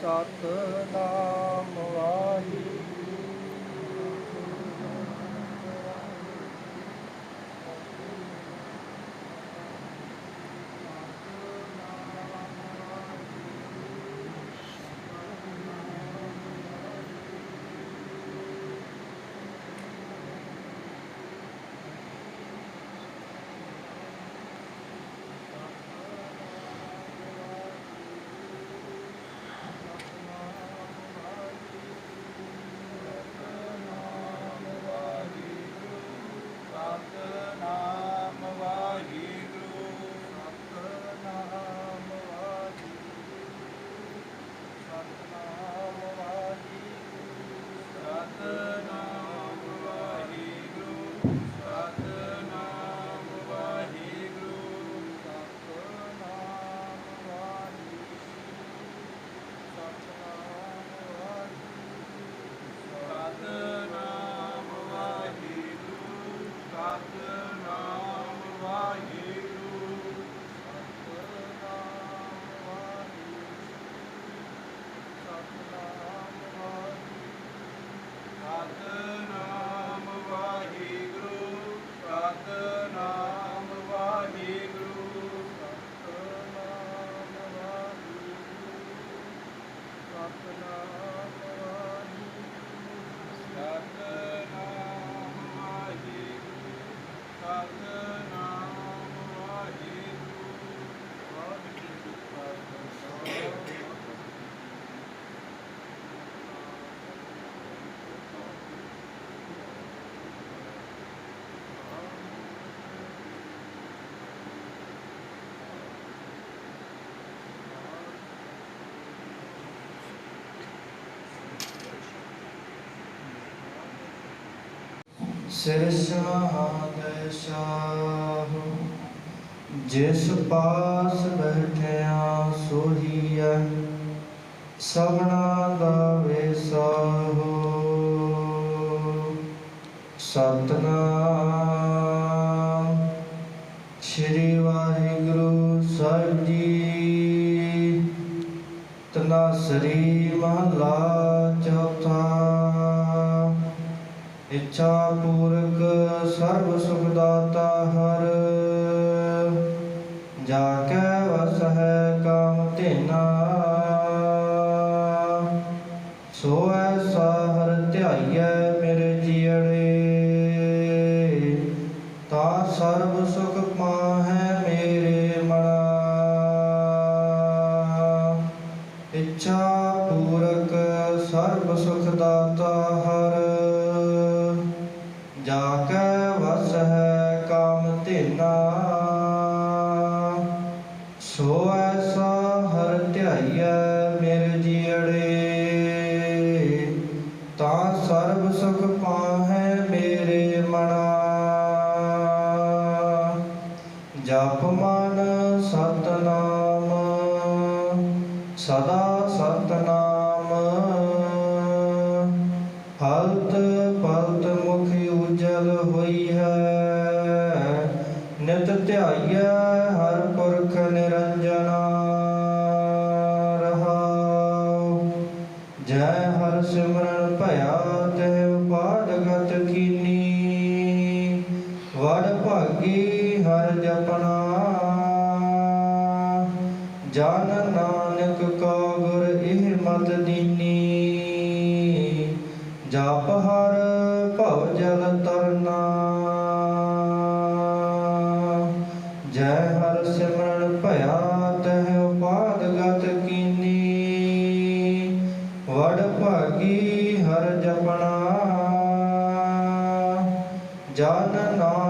Satnam Waheguru. you. ਸਿਰ ਸਹਾਦੈ ਸਾਹੂ। ਜਿਸ ਪਾਸ ਬੈਠਿਆ ਸੋਹੀਐ, ਸਭਨਾ ਦਾ ਵੇਸਾਹੋ। ਸਤਨਾਮ ਸ੍ਰੀ ਵਾਹਿਗੁਰੂ ਸਾਹਿਬ ਜੀ। ਤਨਾਸਰੀ ਮਹਲਾ ਚੌਥਾ ਇੱਛਾ ਪੂਰਕ ਸਰਬ ਸੁਖ ਦਾਤਾ ਹਰ। ਜਾ ਕੈ ਵਸ ਹੈ ਕਾਮ ਧੇਨਾ। ਸੋ ਐਸਾ ਹਰ ਧਿਆਈਐ ਜਪ ਮਨ ਸਤਨਾਮ, ਸਦਾ ਸਤਨਾਮ। ਹਲਤ ਪਲਤ ਮੁਖ ਉਜਲ ਹੋਈ ਹੈ, ਨਿਤ ਧਿਆਈਐ ਹਰ ਪੁਰਖ ਨਿਰੰਜਨਾ ਰਹਾਉ ਜੈ ਹਰ ਸਿਮਰਨ ਭਇਆ, ਤੇ ਉਪਾਦਗਤ ਕੀਨੀ ਵਡ ਭਾਗੀ ਹਰ ਜਪਨਾ ਜਨ ਨਾਨਕ ਕਾ ਗੁਰ ਇਹ ਮਤ ਦੀਨੀ ਜਪ ਹਰ ਭਵ ਜਲ ਤਰਨਾ। ਜੈ ਹਰ ਸਿਮਰਨ ਭਇਆ ਤਹਿ ਉਪਾਦਗਤ ਕੀਨੀ। ਵਡ ਭਾਗੀ ਹਰ ਜਪਣਾ। ਜਨ ਨਾਨਕ